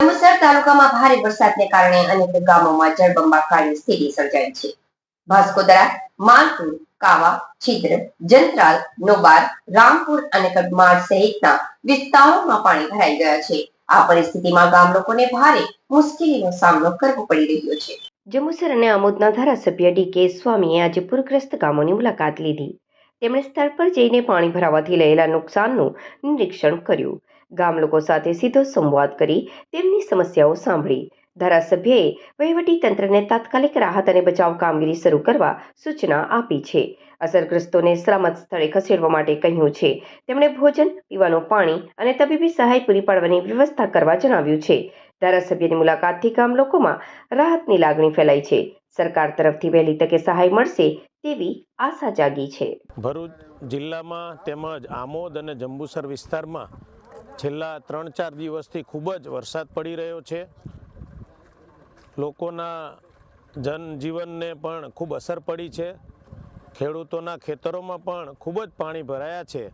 જંબુસર તાલુકામાં ભારે વરસાદને કારણે અનેક ગામોમાં જળબંબાકારની સ્થિતિ સર્જાઈ છે. ભાસ્કોદરા માલપુર કાવા, છિદ્ર, જંત્રાલ, નોબાર, રામપુર અને કડમાળ સહિતના વિસ્તારોમાં પાણી ભરાઈ ગયા છે. આ પરિસ્થિતિમાં ગામ લોકોને ભારે મુશ્કેલીનો સામનો કરવો પડી રહ્યો છે. જંબુસર અને આમોદના ધારાસભ્ય ડી કે સ્વામીએ આજે પૂરગ્રસ્ત ગામોની મુલાકાત લીધી. તેમણે સ્થળ પર જઈને પાણી ભરાવાથી લેલા નુકસાનનું નિરીક્ષણ કર્યું. ગામ લોકો સાથે સીધો સંવાદ કરી તેમની સમસ્યાઓ સાંભળી. ધારાસભ્યએ વહીવટી તંત્રને તાત્કાલિક રાહત અને બચાવ કામગીરી શરૂ કરવા સૂચના આપી છે. અસરગ્રસ્તોને સલામત સ્થળે ખસેડવા માટે કહ્યું છે. તેમણે ભોજન, પીવાનું પાણી અને તબીબી સહાય પૂરી પાડવાની વ્યવસ્થા કરવા જણાવ્યું છે. ધારાસભ્યની મુલાકાતથી ગામ લોકોમાં રાહતની લાગણી ફેલાઈ છે. સરકાર તરફથી વહેલી તકે સહાય મળશે તેવી આશા જાગી છે. ભરૂચ જિલ્લામાં તેમજ આમોદ અને જંબુસર વિસ્તારમાં છેલ્લા ત્રણ ચાર દિવસથી ખૂબ જ વરસાદ પડી રહ્યો છે. લોકોના જનજીવનને પણ ખૂબ અસર પડી છે. ખેડૂતોના ખેતરોમાં પણ ખૂબ જ પાણી ભરાયા છે.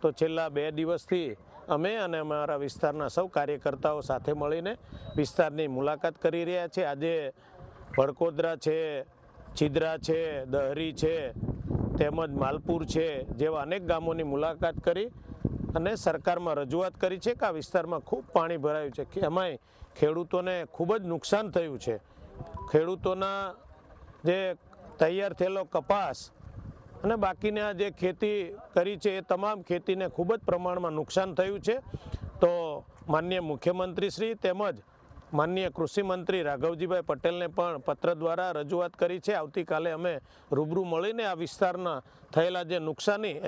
તો છેલ્લા બે દિવસથી અમે અને અમારા વિસ્તારના સૌ કાર્યકર્તાઓ સાથે મળીને વિસ્તારની મુલાકાત કરી રહ્યા છે. આજે ભડકોદરા છે, છિદ્રા છે, દહરી છે, તેમજ માલપુર છે જેવા અનેક ગામોની મુલાકાત કરી અને સરકારમાં રજૂઆત કરી છે કે આ વિસ્તારમાં ખૂબ પાણી ભરાયું છે. એમાંય ખેડૂતોને ખૂબ જ નુકસાન થયું છે. ખેડૂતોના જે તૈયાર થયેલો કપાસ અને બાકીના જે ખેતી કરી છે, એ તમામ ખેતીને ખૂબ જ પ્રમાણમાં નુકસાન થયું છે. તો માનનીય મુખ્યમંત્રી શ્રી તેમજ માનનીય કૃષિમંત્રી રાઘવજીભાઈ પટેલને પણ પત્ર દ્વારા રજૂઆત કરી છે. આવતીકાલે અમે રૂબરૂ મળીને આ વિસ્તારના થયેલા જે નુકસાની